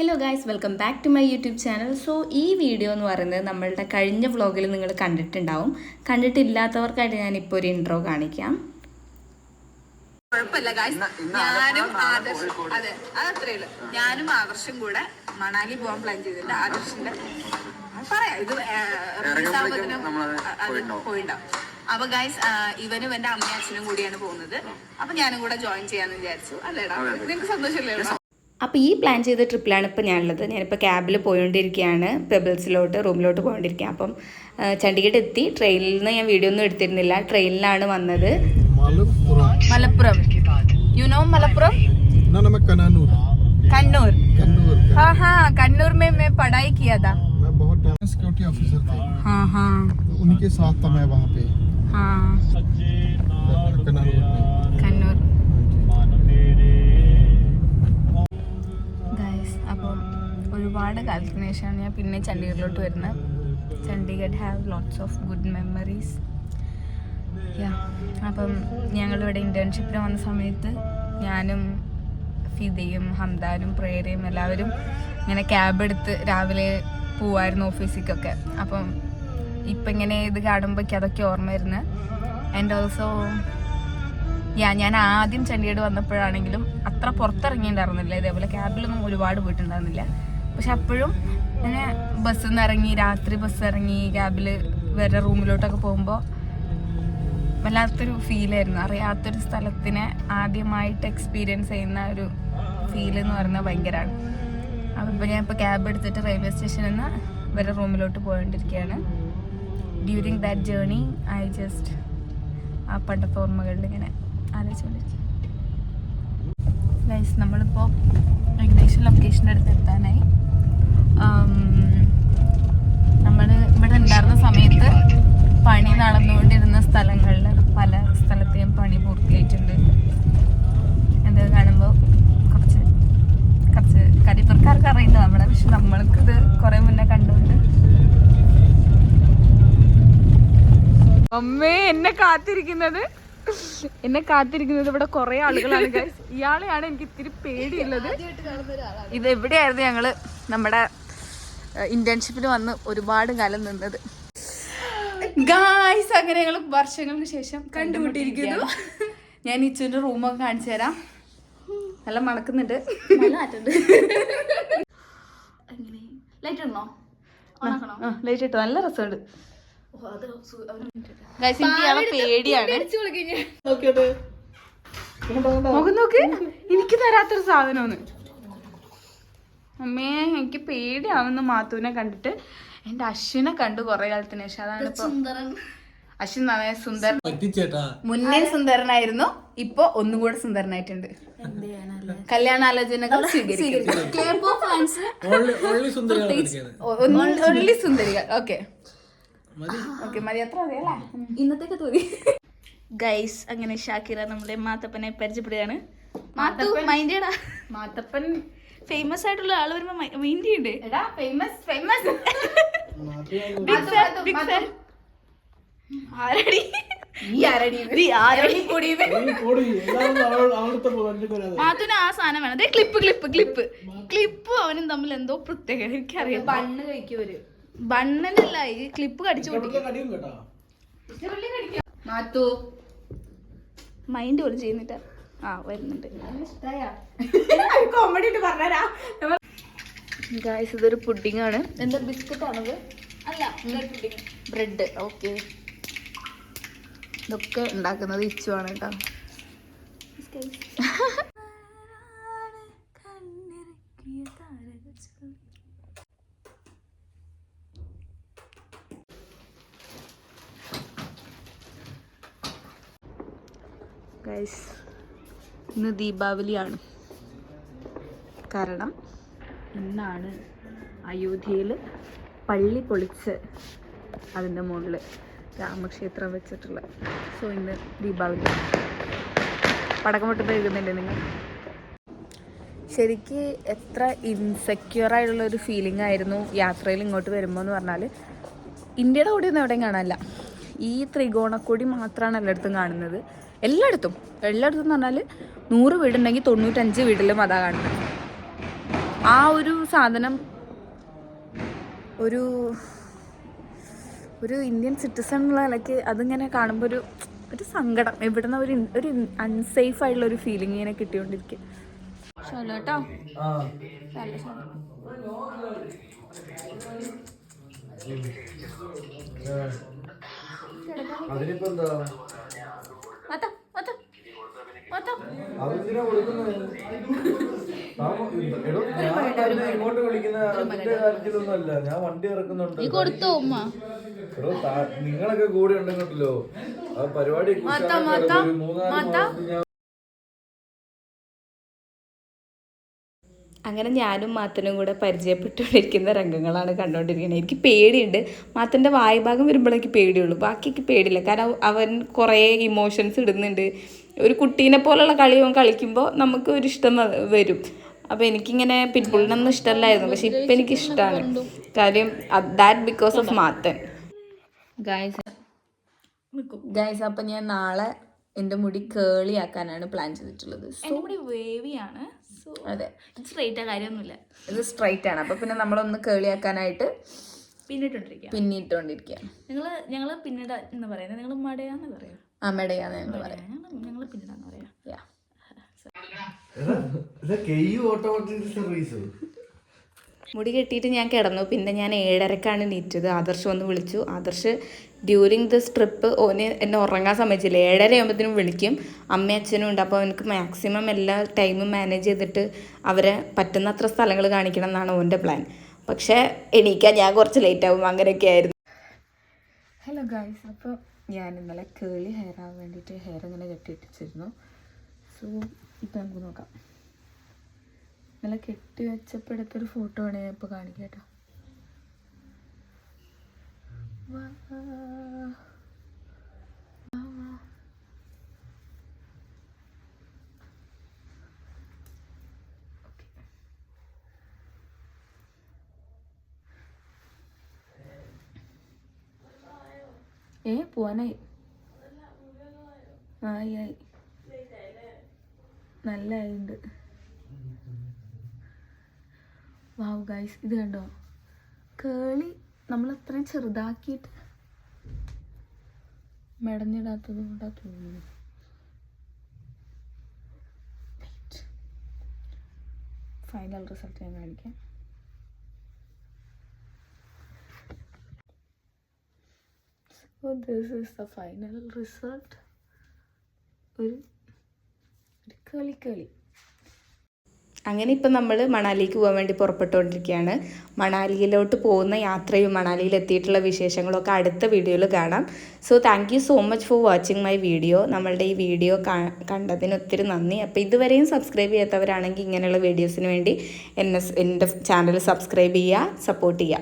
Hello guys welcome back to my YouTube channel so ഈ video എന്ന് പറയുന്നത് നമ്മളുടെ കഴിഞ്ഞ വ്ളോഗിൽ നിങ്ങൾ കണ്ടിട്ടുണ്ടാവും. കണ്ടിട്ടില്ലാത്തവർക്കായിട്ട് ഞാനിപ്പോൾ ഒരു ഇൻട്രോ കാണിക്കാം. കുഴപ്പമില്ല ഗായ്സ് ഞാനും ആദർശ് അതെ അതത്രേ ഉള്ളൂ. ഞാനും ആദർശും കൂടെ മണാലി പോകാൻ പ്ലാൻ ചെയ്തിട്ടുണ്ട്. ആദർശിന്റെ പറയാം ഇത് അത് പോയിണ്ടാവും. അപ്പൊ ഗായ്സ് ഇവനും എന്റെ അമ്മയും അച്ഛനും കൂടിയാണ് പോകുന്നത്. അപ്പൊ ഞാനും കൂടെ ജോയിൻ ചെയ്യാന്ന് വിചാരിച്ചു. അല്ലേടാ? നിനക്ക് സന്തോഷമല്ലേ അപ്പോൾ ഈ പ്ലാൻ ചെയ്ത ട്രിപ്പിലാണ് ഇപ്പോൾ ഞാനുള്ളത് ഞാനിപ്പോൾ ക്യാബിൽ പോയിക്കൊണ്ടിരിക്കുകയാണ് പെബിൾസിലോട്ട് റൂമിലോട്ട് പോയിക്കൊണ്ടിരിക്കുകയാണ് അപ്പം ആ, ചണ്ഡീഗഡ് എത്തി ട്രെയിനിൽ നിന്ന് ഞാൻ വീഡിയോ ഒന്നും എടുത്തിരുന്നില്ല ട്രെയിനിലാണ് വന്നത് मालूपुरम മലപ്പുറം യു നോ മലപ്പുറം ना ना मैं कनानूर കണ്ണൂർ कन्नूर का हाँ हाँ कन्नूर में मैं पढ़ाई किया था मैं बहुत टाइम सिक्योरिटी ऑफिसर थे हाँ हाँ तो उन्हीं के साथ था मैं वहाँ पे हाँ ഒരുപാട് കാലത്തിന് ശേഷമാണ് ഞാൻ പിന്നെ ചണ്ഡീഗഡിലോട്ട് വരുന്നത്. Chandigarh have lots of good memories ya അപ്പം ഞങ്ങളിവിടെ ഇന്റേൺഷിപ്പിന് വന്ന സമയത്ത് ഞാനും ഫിദയും ഹംദാനും പ്രേരയും എല്ലാവരും ഇങ്ങനെ ക്യാബ് എടുത്ത് രാവിലെ പോവായിരുന്നു ഓഫീസിലേക്കൊക്കെ അപ്പം ഇപ്പം ഇങ്ങനെ ഇത് കാണുമ്പോഴേക്ക് അതൊക്കെ ഓർമ്മ വരുന്നത് ആൻഡ് ഓൾസോ യാ ഞാൻ ആദ്യം ചണ്ഡീഗഡ് വന്നപ്പോഴാണെങ്കിലും അത്ര പുറത്തിറങ്ങിയിട്ടുണ്ടായിരുന്നില്ല. ഇതേപോലെ ക്യാബിലൊന്നും ഒരുപാട് പോയിട്ടുണ്ടായിരുന്നില്ല. പക്ഷെ അപ്പോഴും അങ്ങനെ ബസ്സിൽ നിന്ന് ഇറങ്ങി രാത്രി ബസ് ഇറങ്ങി ക്യാബിൽ വേറെ റൂമിലോട്ടൊക്കെ പോകുമ്പോൾ വല്ലാത്തൊരു ഫീലായിരുന്നു അറിയാത്തൊരു സ്ഥലത്തിനെ ആദ്യമായിട്ട് എക്സ്പീരിയൻസ് ചെയ്യുന്ന ഒരു ഫീൽ എന്ന് പറയുന്നത് ഭയങ്കരമാണ് അപ്പോൾ ഞാൻ ഇപ്പോൾ ക്യാബ് എടുത്തിട്ട് റെയിൽവേ സ്റ്റേഷനിൽ നിന്ന് വേറെ റൂമിലോട്ട് പോയിക്കൊണ്ടിരിക്കുകയാണ് during that journey I just ആ പണ്ടത്തെ ഓർമ്മകളിൽ ഇങ്ങനെ ആലോചിച്ചുകൊണ്ടിരിക്കും ഗൈസ് നമ്മളിപ്പോൾ ഏകദേശം ലൊക്കേഷൻ അടുത്ത് എത്താനായി. നമ്മൾ ഇവിടെ ഉണ്ടായിരുന്ന സമയത്ത് പണി നടന്നുകൊണ്ടിരുന്ന സ്ഥലങ്ങളിൽ പല സ്ഥലത്തെയും പണി പൂർത്തിയായിട്ടുണ്ട്. ഇത് കാണുമ്പോൾ കുറച്ച് കുറച്ച് കരിപ്പുറക്കാർക്ക് അറിയില്ല നമ്മളെ പക്ഷെ നമ്മൾക്കിത് കുറേ മുന്നേ കണ്ടുകൊണ്ട്. അമ്മേ എന്നെ കാത്തിരിക്കുന്നത്. എന്നെ കാത്തിരിക്കുന്നത് ഇവിടെ കുറെ ആളുകളാണ്. ഇയാളെയാണ് എനിക്ക് ഇത്തിരി പേടിയുള്ളത്. ഇത് എവിടെയായിരുന്നു ഞങ്ങൾ? നമ്മുടെ ഇന്റേൺഷിപ്പിന് വന്ന് ഒരുപാട് കാലം നിന്നത്. ഗായ്സ് അങ്ങനെ ഞങ്ങൾ വർഷങ്ങൾക്ക് ശേഷം കണ്ടുമുട്ടിയിരിക്കുന്നു. ഞാൻ ഇച്ചുവിന്റെ റൂമൊക്കെ കാണിച്ചു തരാം. നല്ല മണക്കുന്നുണ്ട്. ലൈറ്റ് ഉണ്ടോ? ലൈറ്റ് ഇട്ടോ. നല്ല രസമുണ്ട്. പേടിയാണ്. നോക്ക് നോക്ക്. എനിക്ക് തരാത്തൊരു സാധനമാണ്. അമ്മേ എനിക്ക് പേടിയാവുന്ന മാത്തുവിനെ കണ്ടിട്ട്. എന്റെ അശ്വിനെ കണ്ടു കൊറേ കാലത്തിന് ശേഷം. അതാണ് ഇപ്പൊ അശ്വിൻ നന്നായ സുന്ദരൻ. മുന്നേ സുന്ദരനായിരുന്നു. ഇപ്പൊ ഒന്നും കൂടെ സുന്ദരനായിട്ടുണ്ട്. കല്യാണാലോചനകൾ സ്വീകരിക്കും സുന്ദരികൾ. ഓക്കെ ഓക്കെ മതി. അത്ര മതി അല്ലേ? ഇന്നത്തേക്ക് തോന്നി ഗൈസ് അങ്ങനെ ഷാക്കിറ നമ്മുടെ മാത്തപ്പനെ പരിചയപ്പെടുകയാണ്. മാത്തു മൈൻഡേടാ മാത്തപ്പൻ. ഫേമസ് ആയിട്ടുള്ള ആൾ വരുമ്പോ മൈൻഡ് ചെയ്യണ്ടേ? എടാ ഫേമസ് ഫേമസ് ആരടി? ഈ ആരടി? നീ ആരടി? കൂടി. മാത്തുന് ആ സാധനം വേണം. അതെ ക്ലിപ്പ് ക്ലിപ്പ് ക്ലിപ്പ് ക്ലിപ്പ് അവനും തമ്മിൽ എന്തോ പ്രത്യേകത എനിക്കറിയാം. ബണ്ണ് കഴിക്കുവര്. ബണ്ണിനല്ല ഈ ക്ലിപ്പ് കടിച്ചു മാത്തു. മൈൻഡ് പോലും ചെയ്യുന്നില്ല. ആ വരുന്നുണ്ട്. കോമഡി പറഞ്ഞാ ഗായ്സ് ഇതൊരു പുഡിംഗ് ആണ്. എന്താ ബിസ്ക്കറ്റ് ആണത് അല്ല ബ്രെഡ് ഓക്കെ ഇതൊക്കെ ഉണ്ടാക്കുന്നത് ഇച്ചു ആണ് കേട്ടോ. ഗൈസ് ഇന്ന് ദീപാവലിയാണ്. കാരണം ഇന്നാണ് അയോധ്യയിൽ പള്ളി പൊളിച്ച് അതിന്റെ മുകളിൽ രാമക്ഷേത്രം വെച്ചിട്ടുള്ള സോ ഇന്ന് ദീപാവലി പടക്കം പൊട്ടുമ്പോൾ എഴുതുന്നില്ലേ നിങ്ങൾ? ശരിക്ക് എത്ര ഇൻസെക്യൂർ ആയിട്ടുള്ള ഒരു ഫീലിംഗ് ആയിരുന്നു യാത്രയിൽ ഇങ്ങോട്ട് വരുമ്പോൾ എന്ന് പറഞ്ഞാൽ ഇന്ത്യയുടെ കൂടെ ഒന്നും എവിടെയും കാണാനില്ല. ഈ ത്രികോണക്കൊടി മാത്രമാണ് എല്ലായിടത്തും കാണുന്നത്. എല്ലായിടത്തും. എല്ലായിടത്തും എന്ന് പറഞ്ഞാൽ നൂറ് വീടുണ്ടെങ്കിൽ തൊണ്ണൂറ്റഞ്ച് വീട്ടിലും അതാ കാണുന്നത് ആ ഒരു സാധനം ഒരു ഒരു ഇന്ത്യൻ സിറ്റിസൺ ഉള്ള നിലയ്ക്ക് അതിങ്ങനെ കാണുമ്പോൾ ഒരു ഒരു സങ്കടം. എവിടുന്ന ഒരു ഒരു അൺസേഫ് ആയിട്ടുള്ള ഒരു ഫീലിംഗ് ഇങ്ങനെ കിട്ടിക്കൊണ്ടിരിക്കും. ഷോലോ കേട്ടോ നല്ല അതിനിപ്പോ എന്താ? മാത്താ, മാത്താ, മാത്താ. ഞാൻ തന്നെ ഇങ്ങോട്ട് വിളിക്കുന്ന അതിന്റെ കാര്യത്തിലൊന്നുമല്ല. ഞാൻ വണ്ടി ഇറക്കുന്നുണ്ട്. കൊടുത്തോ ഉമ്മ? എടോ താ- നിങ്ങളൊക്കെ കൂടെ ഉണ്ടെങ്കിലോ? ആ പരിപാടി മാത്താ, മാത്താ, മൂന്നാൽ മാത്താ. അങ്ങനെ ഞാനും മാത്തനും കൂടെ പരിചയപ്പെട്ടുകൊണ്ടിരിക്കുന്ന രംഗങ്ങളാണ് കണ്ടുകൊണ്ടിരിക്കുന്നത്. എനിക്ക് പേടിയുണ്ട്. മാത്തന്റെ വായ്ഭാഗം വരുമ്പോഴേക്ക് പേടിയുള്ളൂ. ബാക്കിയൊക്കെ പേടിയില്ല. കാരണം അവൻ കുറേ ഇമോഷൻസ് ഇടുന്നുണ്ട്. ഒരു കുട്ടീനെ പോലുള്ള കളി അവൻ കളിക്കുമ്പോൾ നമുക്ക് ഒരു ഇഷ്ടം വരും. അപ്പോൾ എനിക്കിങ്ങനെ പിൻപുള്ളിനൊന്നും ഇഷ്ടമല്ലായിരുന്നു. പക്ഷെ ഇപ്പം എനിക്ക് ഇഷ്ടമാണ് കാര്യം that because of Mathan. Guys guys അപ്പം ഞാൻ നാളെ എന്റെ മുടി കേളി ആക്കാനാണ് പ്ലാൻ ചെയ്തിട്ടുള്ളത്. എന്റെ മുടി വേവിയാണ് സോ അതെ. സ്ട്രൈറ്റ് കാര്യമൊന്നുമില്ല. ഇത് സ്ട്രൈറ്റ് ആണ്. അപ്പം പിന്നെ നമ്മളൊന്ന് കേളിയാക്കാനായിട്ട് പിന്നിട്ടോണ്ടിരിക്കുക പിന്നിട്ടുകൊണ്ടിരിക്കുക നിങ്ങൾ ഞങ്ങൾ പിന്നിട എന്ന് പറയുന്നത് നിങ്ങൾ മടയാന്ന് പറയാം. അമ്മയുടെയാന്ന് ഞങ്ങൾ പറയാം. ഞങ്ങൾ പിന്നിടാന്ന് പറയാം. Automatic service? മുടി കെട്ടിയിട്ട് ഞാൻ കിടന്നു. പിന്നെ ഞാൻ ഏഴരക്കാണ് നീറ്റത് ആദർശ് വന്ന് വിളിച്ചു. ആദർശ് ഡ്യൂറിങ് ദിസ് ട്രിപ്പ് ഓന് എന്നെ ഉറങ്ങാൻ സമ്മതിച്ചില്ല? ഏഴര ആകുമ്പോഴത്തേനും വിളിക്കും. അമ്മയും അച്ഛനും ഉണ്ട്. അപ്പോൾ അവനക്ക് മാക്സിമം എല്ലാ ടൈമും മാനേജ് ചെയ്തിട്ട് അവരെ പറ്റുന്നത്ര സ്ഥലങ്ങൾ കാണിക്കണം എന്നാണ് ഓന്റെ പ്ലാൻ പക്ഷേ എണീക്കാൻ ഞാൻ കുറച്ച് ലേറ്റ് ആവും. അങ്ങനെയൊക്കെ ആയിരുന്നു. ഹലോ ഗായ്സ് അപ്പോൾ ഞാൻ ഇന്നലെ കേളി ഹെയർ ആവാൻ വേണ്ടിയിട്ട് ഹെയർ ഇങ്ങനെ കെട്ടിയിട്ടിച്ചിരുന്നു. സോ ഇപ്പം നമുക്ക് നോക്കാം. ഇന്നലെ കെട്ടി വെച്ചപ്പോൾ എടുത്തൊരു ഫോട്ടോ ആണ് ഞാൻ ഇപ്പോൾ കാണിക്കാം കേട്ടോ. ഏ പോവാനായി. ആയി ആയി. നല്ല ആയിണ്ട് വാവ് ഗൈസ് ഇത് കണ്ടോ? കേളി നമ്മൾ അത്രയും ചെറുതാക്കിയിട്ട് മെടഞ്ഞിടാത്തത് കൊണ്ടാ തോന്നുന്നു. ഫൈനൽ റിസൾട്ട് ഞാൻ കാണിക്കാം. So this the final result ഒരു ഒരു കളി കളി അങ്ങനെ ഇപ്പം നമ്മൾ മണാലിക്ക് പോകാൻ വേണ്ടി പുറപ്പെട്ടുകൊണ്ടിരിക്കുകയാണ്. മണാലിയിലോട്ട് പോകുന്ന യാത്രയും മണാലിയിൽ എത്തിയിട്ടുള്ള വിശേഷങ്ങളൊക്കെ അടുത്ത വീഡിയോയിൽ കാണാം. So thank so much for watching my video നമ്മളുടെ ഈ വീഡിയോ കണ്ടതിന് ഒത്തിരി നന്ദി. അപ്പോൾ ഇതുവരെയും സബ്സ്ക്രൈബ് ചെയ്യാത്തവരാണെങ്കിൽ ഇങ്ങനെയുള്ള വീഡിയോസിന് വേണ്ടി എന്നെ എന്റെ ചാനൽ സബ്സ്ക്രൈബ് ചെയ്യുക സപ്പോർട്ട് ചെയ്യുക.